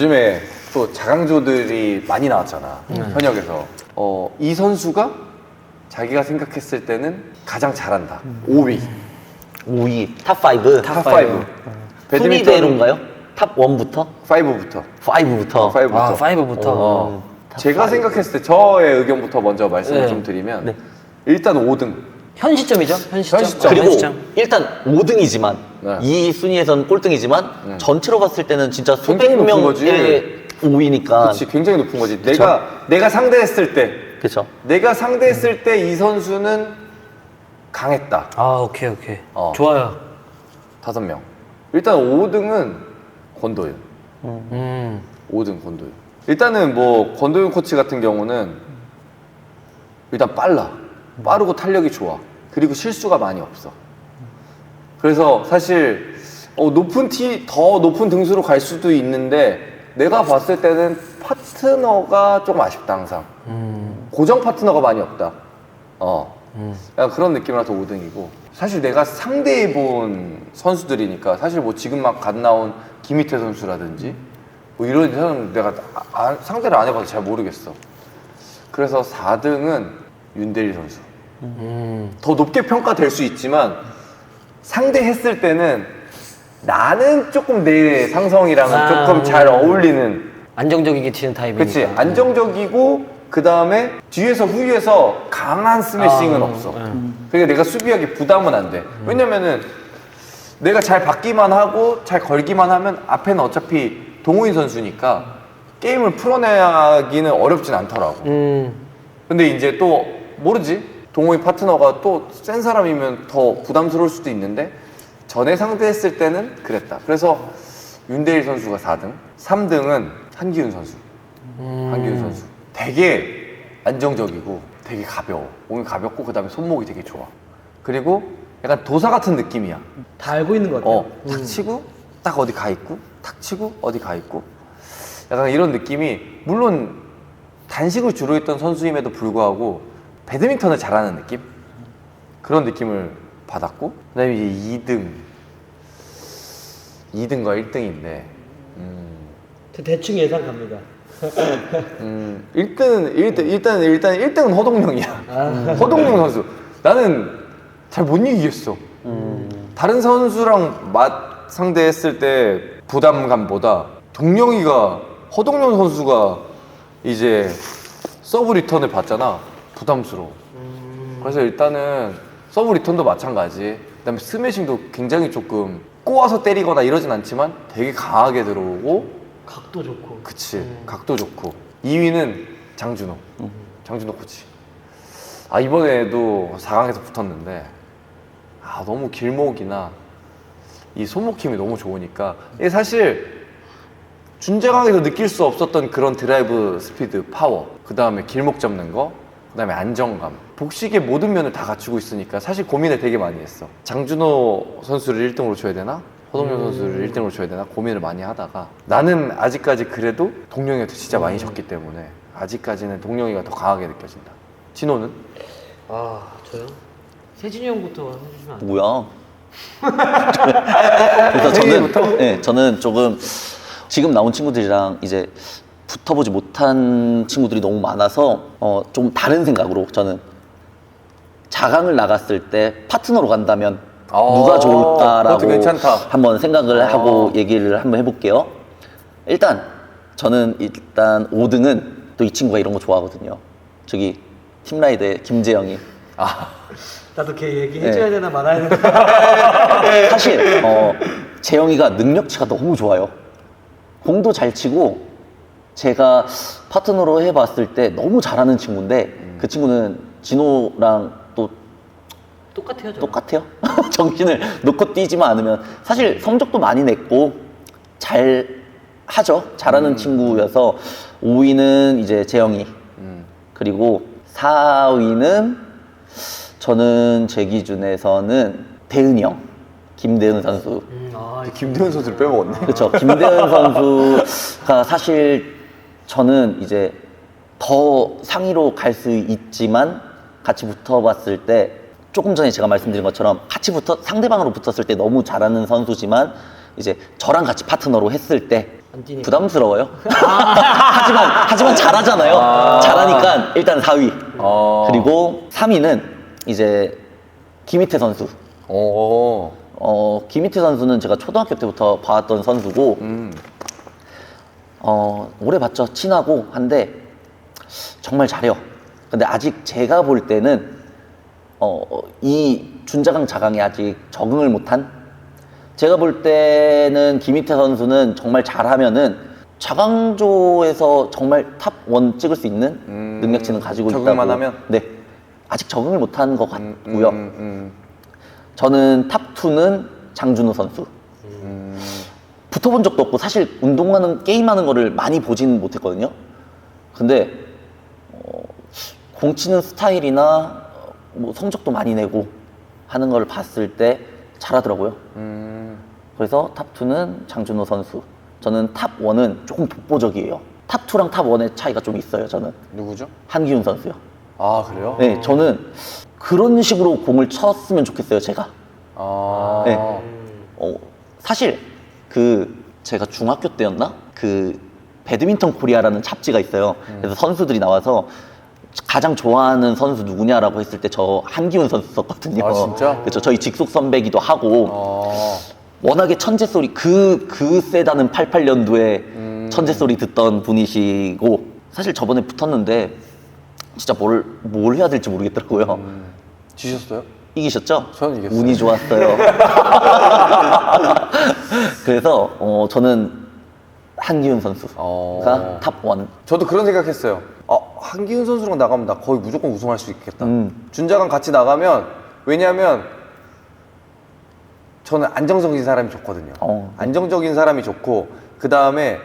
요즘에 또 자강조들이 많이 나왔잖아 현역에서 어, 이 선수가 자기가 생각했을 때는 가장 잘한다 5위 5위, 탑 5. 탑 5. 순위대로인가요? 탑 1부터? 5부터. 5부터. 5부터. 아, 5부터. 어. 탑 제가 파이브. 생각했을 때 저의 의견부터 먼저 말씀을 네. 좀 드리면 네. 일단 5등. 현 시점이죠? 현 시점. 현 시점. 아, 그리고 현 시점. 일단 5등이지만 네. 이 순위에서는 꼴등이지만 전체로 봤을 때는 진짜 굉장히 수백 높은 거지. 명의 5위니까 그렇지 굉장히 높은 거지. 내가 내가 상대했을 때 그렇죠. 내가 상대했을 때 이 선수는 강했다. 아, 오케이, 오케이. 어. 좋아요. 다섯 명. 일단 5등은 권도윤. 음. 5등 권도윤. 일단은 뭐 권도윤 코치 같은 경우는 일단 빨라. 빠르고 탄력이 좋아. 그리고 실수가 많이 없어. 그래서 사실 어, 높은 티, 더 높은 등수로 갈 수도 있는데 내가 봤을 때는 파트너가 조금 아쉽다 항상. 고정 파트너가 많이 없다. 어. 약간 그런 느낌이라서 5등이고 사실 내가 상대해 본 선수들이니까 사실 뭐 지금 막 갓 나온 김희태 선수라든지 뭐 이런 사람 내가 아- 아- 상대를 안 해봐서 잘 모르겠어. 그래서 4등은 윤대리 선수. 음. 더 높게 평가될 수 있지만 상대했을 때는 나는 조금 내 상성이랑은 아, 조금 잘 어울리는 안정적이게 치는 타입이니까. 그치 안정적이고 그 다음에 뒤에서 후위에서 강한 스매싱은 아, 없어 음. 그러니까 내가 수비하기 부담은 안돼 왜냐면은 내가 잘 받기만 하고 잘 걸기만 하면 앞에는 어차피 동호인 선수니까 게임을 풀어내기는 어렵진 않더라고 음. 근데 이제 또 모르지 동호인 파트너가 또 센 사람이면 더 부담스러울 수도 있는데 전에 상대했을 때는 그랬다. 그래서 윤대일 선수가 4등 3등은 한기훈 선수. 한기훈 선수. 되게 안정적이고 되게 가벼워. 몸이 가볍고 그 다음에 손목이 되게 좋아. 그리고 약간 도사 같은 느낌이야. 다 알고 있는 것 같아요. 어, 탁 치고 딱 어디 가 있고 탁 치고 어디 가 있고. 약간 이런 느낌이 물론 단식을 주로 했던 선수임에도 불구하고 배드민턴을 잘하는 느낌 그런 느낌을 받았고 그다음에 이제 2등 2등과 1등인데 저 대충 예상 갑니다. 음, 1등은 일단 일단 일단 1등은 허동영이야. 허동영 선수. 나는 잘 못 이기겠어. 다른 선수랑 맞 상대했을 때 부담감보다 동영이가 허동영 선수가 이제 서브 리턴을 받잖아. 부담스러워. 그래서 일단은 서브 리턴도 마찬가지. 그다음에 스매싱도 굉장히 조금 꼬아서 때리거나 이러진 않지만 되게 강하게 들어오고 각도 좋고. 그치 각도 좋고 2위는 장준호 장준호 코치 아 이번에도 4강에서 붙었는데 아 너무 길목이나 이 손목 힘이 너무 좋으니까 이게 사실 준재강에서 느낄 수 없었던 그런 드라이브 스피드 파워 그 다음에 길목 잡는 거 그 다음에 안정감 복식의 모든 면을 다 갖추고 있으니까 사실 고민을 되게 많이 했어 장준호 선수를 1등으로 줘야 되나? 허동영 선수를 1등으로 줘야 되나 고민을 많이 하다가 나는 아직까지 그래도 동영이한테 진짜 많이 졌기 때문에 아직까지는 동영이가 더 강하게 느껴진다 진호는? 아 저요? 세진이 형부터 해주시면 안 돼요? 뭐야? 그래서 저는 네, 저는 조금 지금 나온 친구들이랑 이제 붙어보지 못한 친구들이 너무 많아서 어, 좀 다른 생각으로 저는 자강을 나갔을 때 파트너로 간다면 어, 누가 그것도 좋을까라고 괜찮다. 한번 생각을 어. 하고 얘기를 한번 해볼게요. 일단 저는 일단 5등은 또 이 친구가 이런 거 좋아하거든요. 저기 팀라이드의 김재영이 아 나도 걔 얘기 해줘야 네. 되나 말아야 되나? 사실 어, 재영이가 능력치가 너무 좋아요. 공도 잘 치고 제가 파트너로 해봤을 때 너무 잘하는 친구인데 그 친구는 진호랑 또 똑같아요 저. 똑같아요. 정신을 놓고 뛰지만 않으면 사실 성적도 많이 냈고 잘 하죠. 잘하는 친구여서 5위는 이제 재영이 그리고 4위는 저는 제 기준에서는 대은이 형 김대은 선수 음, 아, 김대훈 선수를 빼먹었네 그렇죠. 김대현 선수가 사실 저는 이제 더 상위로 갈 수 있지만 같이 붙어봤을 때 조금 전에 제가 말씀드린 것처럼 같이 붙어 상대방으로 붙었을 때 너무 잘하는 선수지만 이제 저랑 같이 파트너로 했을 때 뛰니까. 부담스러워요. 하지만 하지만 잘하잖아요. 아. 잘하니까 일단 4위. 어. 그리고 3위는 이제 김희태 선수. 오. 어, 김희태 선수는 제가 초등학교 때부터 봐왔던 선수고, 음. 어, 오래 봤죠. 친하고 한데, 정말 잘해요. 근데 아직 제가 볼 때는, 어, 이 준자강 자강에 아직 적응을 못한? 제가 볼 때는 김희태 선수는 정말 잘하면은 자강조에서 정말 탑 원 찍을 수 있는 음, 능력치는 가지고 있다고. 적응만 하면? 네. 아직 적응을 못한 것 음, 같고요. 음, 음, 저는 탑2는 장준호 선수. 음. 붙어본 적도 없고 사실 운동하는 게임하는 거를 많이 보지는 못했거든요. 근데 어, 공 치는 스타일이나 어, 뭐 성적도 많이 내고 하는 걸 봤을 때 잘하더라고요. 음. 그래서 탑2는 장준호 선수. 저는 탑1은 조금 독보적이에요. 탑2랑 탑1의 차이가 좀 있어요, 저는. 누구죠? 한기훈 선수요. 아 그래요? 네, 저는 그런 식으로 공을 쳤으면 좋겠어요, 제가. 아. 네. 어, 사실 그 제가 중학교 때였나 그 배드민턴 코리아라는 잡지가 있어요. 그래서 선수들이 나와서 가장 좋아하는 선수 누구냐라고 했을 때 저 한기훈 선수 썼거든요. 아, 진짜? 그렇죠. 저희 직속 선배기도 하고 어. 워낙에 천재 소리 그그 세다는 88년도에 음. 천재 소리 듣던 분이시고 사실 저번에 붙었는데 진짜 뭘 뭘 해야 될지 모르겠더라고요. 음. 지셨어요? 이기셨죠? 저는 이겼어요. 운이 좋았어요. 그래서 어, 저는 한기훈 선수가 어. 탑 원. 저도 그런 생각했어요. 어, 한기훈 선수랑 나가면 나 거의 무조건 우승할 수 있겠다. 음. 준자강 같이 나가면 왜냐하면 저는 안정적인 사람이 좋거든요. 어. 안정적인 사람이 좋고 그 다음에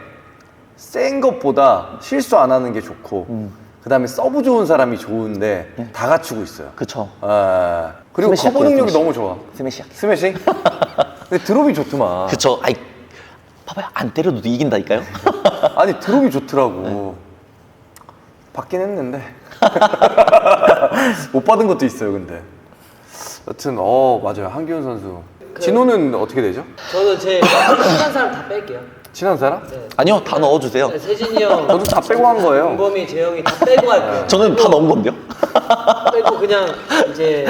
센 것보다 실수 안 하는 게 좋고 음. 그 다음에 서브 좋은 사람이 좋은데 다 갖추고 있어요. 그쵸. 아, 그리고 스매시 커버 할게요, 능력이 스매시. 너무 좋아. 스매시 할게요. 스매싱? 근데 드롭이 좋더만. 그쵸. 아이, 봐봐요. 안 때려도 이긴다니까요? 아니 드롭이 좋더라고. 받긴 했는데 못 받은 것도 있어요. 근데 여튼 어 맞아요 한기훈 선수. 진호는 어떻게 되죠? 저는 제 친한 사람 다 뺄게요. 친한 사람? 네. 아니요. 다 넣어주세요. 네, 세진이 형, 저도 다 빼고 한 거예요. 윤범이, 재영이 다 빼고 할게요. 저는 다 넣은 건데요? 빼고 그냥 이제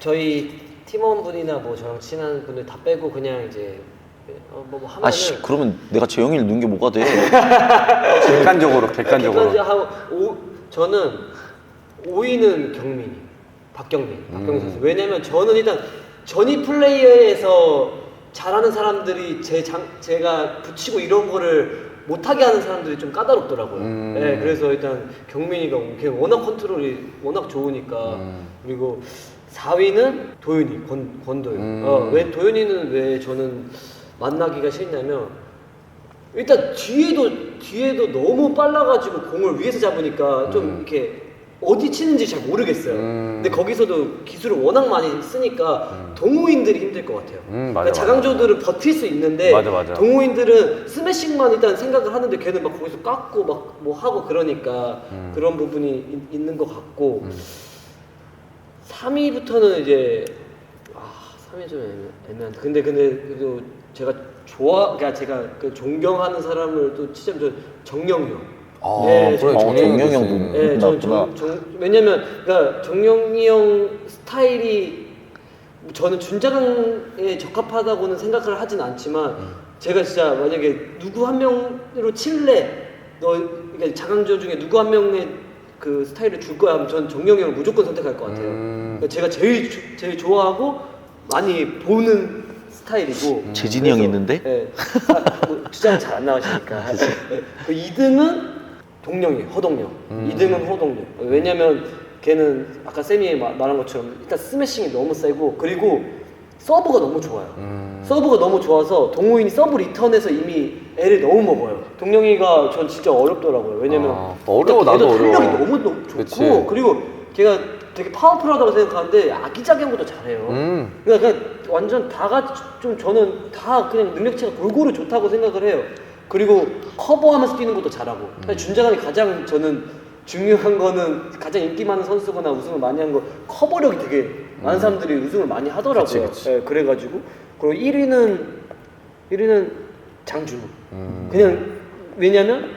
저희 팀원분이나 뭐 저랑 친한 분들 다 빼고 그냥 이제 어, 뭐, 뭐 하면은 아씨, 그러면 내가 재영이를 넣은 게 뭐가 돼? 객관적으로 객관적으로. 객관적으로 하고 오, 저는 5위는 경민이 박경민 박경민 선수 왜냐면 저는 일단 전위 플레이어에서 잘하는 사람들이 제 장, 제가 붙이고 이런 거를 못하게 하는 사람들이 좀 까다롭더라고요. 음. 네, 그래서 일단 경민이가 걔 워낙 컨트롤이 워낙 좋으니까 음. 그리고 4위는 도윤이 권, 권도윤. 음. 어, 왜 도윤이는 왜 저는 만나기가 싫냐면 일단 뒤에도 뒤에도 너무 빨라가지고 공을 위에서 잡으니까 좀 이렇게 어디 치는지 잘 모르겠어요. 음. 근데 거기서도 기술을 워낙 많이 쓰니까 동호인들이 힘들 것 같아요. 음, 맞아, 그러니까 자강조들은 버틸 수 있는데 맞아, 맞아. 동호인들은 스매싱만 일단 생각을 하는데 걔는 막 거기서 깎고 막 뭐 하고 그러니까 음. 그런 부분이 있, 있는 것 같고 3위부터는 이제 아 3위 좀 애매- 애매한데 근데 근데 그래도 제가 좋아 그러니까 제가 그 존경하는 사람을 또 치자면 저 정영이 형. 아, 네, 그래, 어, 정영이 정영이 선수. 형도. 네, 저. 정, 정, 왜냐면 그러니까 정영이 형 스타일이 저는 준자강에 적합하다고는 생각을 하진 않지만 제가 진짜 만약에 누구 한 명으로 칠래 너 그러니까 자강조 중에 누구 한 명의 그 스타일을 줄 거야 하면 저는 정영이 형을 무조건 선택할 것 같아요. 음. 그러니까 제가 제일 주- 제일 좋아하고 많이 보는 스타일이고 재진이 형이 있는데? 예. 아, 뭐 주장 잘안 나가시니까. 예. 그 2등은 동영이, 허동영. 음. 2등은 허동영. 왜냐면 걔는 아까 쌤이 마- 말한 것처럼 일단 스매싱이 너무 세고 그리고 서브가 너무 좋아요. 음. 서브가 너무 좋아서 동호인이 서브 리턴에서 이미 애를 너무 먹어요. 동영이가 전 진짜 어렵더라고요. 왜냐면 아, 어려워, 일단 나도 탄력이 어려워. 너무, 너무 좋고 그치. 그리고 걔가 되게 파워풀하다고 생각하는데 아기자기한 것도 잘해요. 음. 그러니까 그냥 완전 다 같이 좀 저는 다 그냥 능력치가 골고루 좋다고 생각을 해요. 그리고 커버하면서 뛰는 것도 잘하고. 사실 준자강이 가장 저는 중요한 거는 가장 인기 많은 선수거나 우승을 많이 한 거 커버력이 되게 많은 사람들이 우승을 많이 하더라고요. 그치, 그치. 예, 그래가지고 그리고 1위는 1위는 장준호. 음. 그냥 왜냐면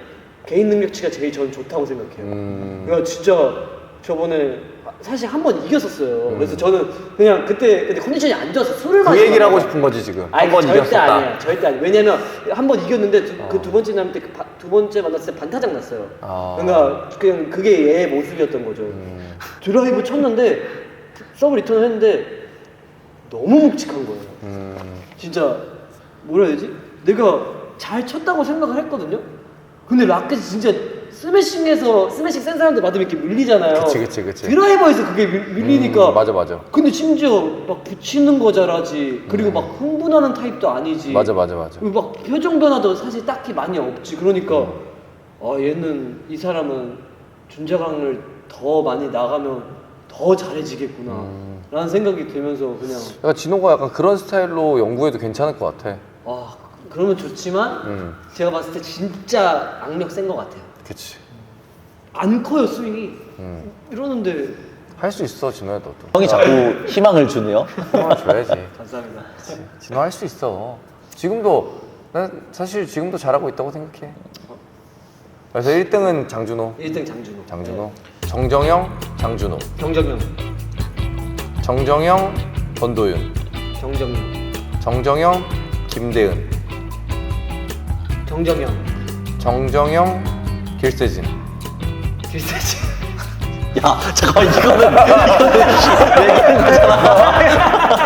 개인 능력치가 제일 저는 좋다고 생각해요. 음. 그러니까 진짜 저번에 사실 한 번 이겼었어요. 음. 그래서 저는 그냥 그때 근데 컨디션이 안 좋아서 술을 그 마시고 얘기를 하고 싶은 거지 지금. 아니 한 번 절대 이겼었다. 아니야 절대 아니야 왜냐면 한 번 이겼는데 어. 그두 번째 남을 때두 번째 만났을 때 반타작 났어요 아. 그러니까 그냥 그게 얘의 모습이었던 거죠 음. 드라이브 쳤는데 서브 리턴을 했는데 너무 묵직한 거예요 음. 진짜 뭐라 해야 되지 내가 잘 쳤다고 생각을 했거든요 근데 라켓이 진짜 스매싱에서 스매싱 센 사람들 맞으면 이렇게 밀리잖아요 그치, 그치, 그치. 드라이버에서 그게 밀, 밀리니까 음, 맞아 맞아. 근데 심지어 막 붙이는 거 잘하지 그리고 막 흥분하는 타입도 아니지 음. 맞아 맞아 맞아. 그리고 막 표정 변화도 사실 딱히 많이 없지 그러니까 음. 아 얘는 이 사람은 준자강을 더 많이 나가면 더 잘해지겠구나 음. 라는 생각이 들면서 그냥 약간 진호가 약간 그런 스타일로 연구해도 괜찮을 것 같아. 아 그러면 좋지만 음. 제가 봤을 때 진짜 악력 센 것 같아요 그치. 안 커요 스윙이 음. 이러는데 할 수 있어 진호야 너도. 형이 자꾸 희망을 주네요. 힘을 줘야지. 감사합니다 진호 할 수 있어. 지금도 난 사실 지금도 잘하고 있다고 생각해. 그래서 1등은 장준호, 1등 장준호 장준호, 정정영, 장준호, 네. 경정형 정정영, 권도윤, 경정형 정정영, 김대은, 경정형 정정영, 길세진. 길세지 야 잠깐만 이거는 이거는 얘기하는 거잖아.